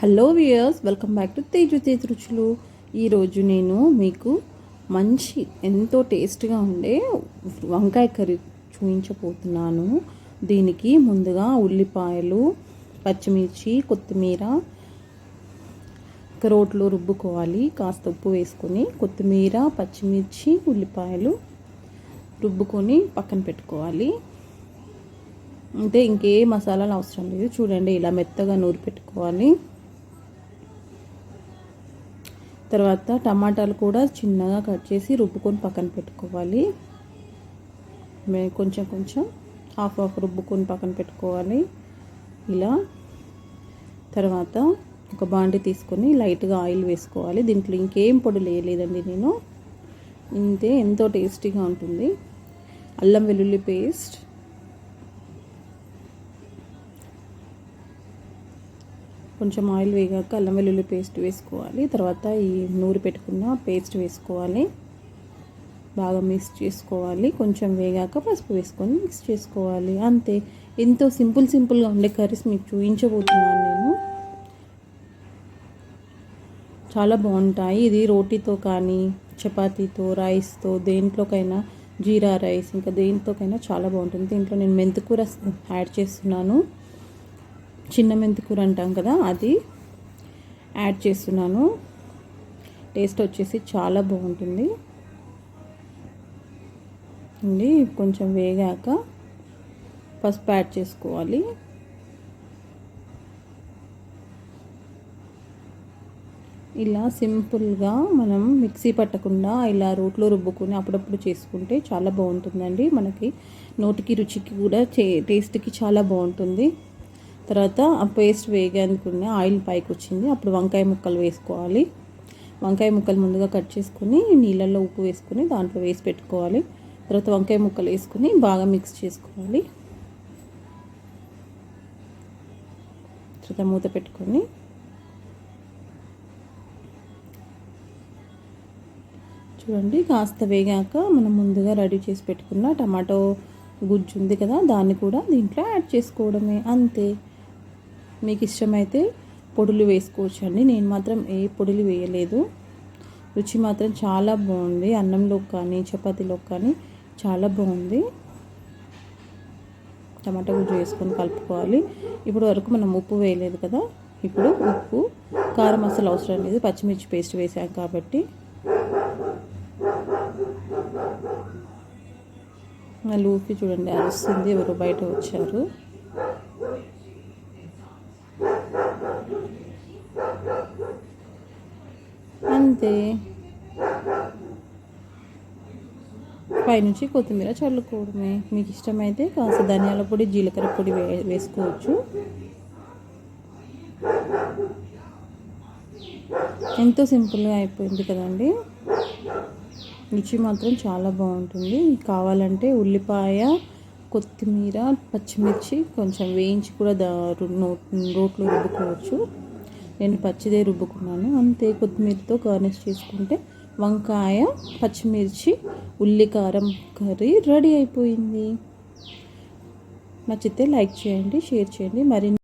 Hello viewers welcome back to Teju Tej Ruchulu ఈరోజు నేను మీకు మంచి ఎంతో టేస్ట్గా ఉండే వంకాయ కర్రీ చూపించబోతున్నాను దీనికి ముందుగా ఉల్లిపాయలు పచ్చిమిర్చి కొత్తిమీర రోట్లో రుబ్బుకోవాలి. కాస్త ఉప్పు వేసుకొని కొత్తిమీర పచ్చిమిర్చి ఉల్లిపాయలు రుబ్బుకొని పక్కన పెట్టుకోవాలి. అంటే ఇంకే మసాలాలు అవసరం లేదు. చూడండి ఇలా మెత్తగా నూరి పెట్టుకోవాలి. తర్వాత టమాటాలు కూడా చిన్నగా కట్ చేసి రుబ్బుకొని పక్కన పెట్టుకోవాలి. కొంచెం కొంచెం హాఫ్ హాఫ్ రుబ్బుకొని పక్కన పెట్టుకోవాలి. ఇలా. తర్వాత ఒక బాండి తీసుకొని లైట్గా ఆయిల్ వేసుకోవాలి. దీంట్లో ఇంకేం పొడి వేయలేదండి నేను. ఇంతే ఎంతో టేస్టీగా ఉంటుంది. అల్లం వెల్లుల్లి పేస్ట్. కొంచెం ఆయిల్ వేగాక అల్లం వెల్లుల్లి పేస్ట్ వేసుకోవాలి. తర్వాత ఈ నూరి పెట్టుకున్న పేస్ట్ వేసుకోవాలి. బాగా మిక్స్ చేసుకోవాలి. కొంచెం వేగాక పసుపు వేసుకొని మిక్స్ చేసుకోవాలి. అంతే. ఎంతో సింపుల్ సింపుల్గా ఉండే కర్రీస్ మీకు చూపించబోతున్నాను నేను. చాలా బాగుంటాయి. ఇది రోటీతో కానీ చపాతీతో రైస్తో దేంట్లోకైనా జీరా రైస్ ఇంకా దేంట్లోకైనా చాలా బాగుంటుంది. దీంట్లో నేను మెంతికూర యాడ్ చేస్తున్నాను. చిన్న మెంతి కూర అంటాం కదా అది యాడ్ చేస్తున్నాను. టేస్ట్ వచ్చేసి చాలా బాగుంటుంది. అండి కొంచెం వేగాక పసుపు యాడ్ చేసుకోవాలి. ఇలా సింపుల్గా మనం మిక్సీ పట్టకుండా ఇలా రోట్లో రుబ్బుకొని అప్పుడప్పుడు చేసుకుంటే చాలా బాగుంటుందండి. మనకి నోటికి రుచికి కూడా టేస్ట్కి చాలా బాగుంటుంది. తర్వాత ఆ పేస్ట్ వేగానుకునే ఆయిల్ పైకి వచ్చింది అప్పుడు వంకాయ ముక్కలు వేసుకోవాలి. వంకాయ ముక్కలు ముందుగా కట్ చేసుకొని నీళ్ళల్లో ఉప్పు వేసుకొని దాంట్లో వేసి పెట్టుకోవాలి. తర్వాత వంకాయ ముక్కలు వేసుకొని బాగా మిక్స్ చేసుకోవాలి. తర్వాత మూత పెట్టుకొని చూడండి కాస్త వేగాక మనం ముందుగా రెడీ చేసి పెట్టుకున్న టమాటో గుజ్జు ఉంది కదా దాన్ని కూడా దీంట్లో యాడ్ చేసుకోవడమే. అంతే. మీకు ఇష్టమైతే పొడులు వేసుకోవచ్చు అండి నేను మాత్రం ఏ పొడులు వేయలేదు. రుచి మాత్రం చాలా బాగుంది. అన్నంలో కానీ చపాతీలో కానీ చాలా బాగుంది. టమాటా గుజ్జు వేసుకొని కలుపుకోవాలి. ఇప్పుడు వరకు మనం ఉప్పు వేయలేదు కదా? ఇప్పుడు ఉప్పు కారం అసలు అవసరం లేదు. పచ్చిమిర్చి పేస్ట్ వేసాం కాబట్టి. లూపి చూడండి అరుస్తుంది. ఎవరు బయట వచ్చారు. అంతే. పైనుంచి కొత్తిమీర చల్లుకోవడమే. మీకు ఇష్టమైతే కాస్త ధనియాల పొడి జీలకర్ర పొడి వే వేసుకోవచ్చు. ఎంతో సింపుల్గా అయిపోయింది కదండి. రుచి మాత్రం చాలా బాగుంటుంది. కావాలంటే ఉల్లిపాయ కొత్తిమీర పచ్చిమిర్చి కొంచెం వేయించి కూడా దా రోట్లో రుబ్బుకోవచ్చు. నేను పచ్చిదే రుబ్బుకున్నాను. అంతే కొత్తిమీరతో గార్నిష్ చేసుకుంటే వంకాయ పచ్చిమిర్చి ఉల్లికారం కర్రీ రెడీ అయిపోయింది. నచ్చితే లైక్ చేయండి షేర్ చేయండి. మరి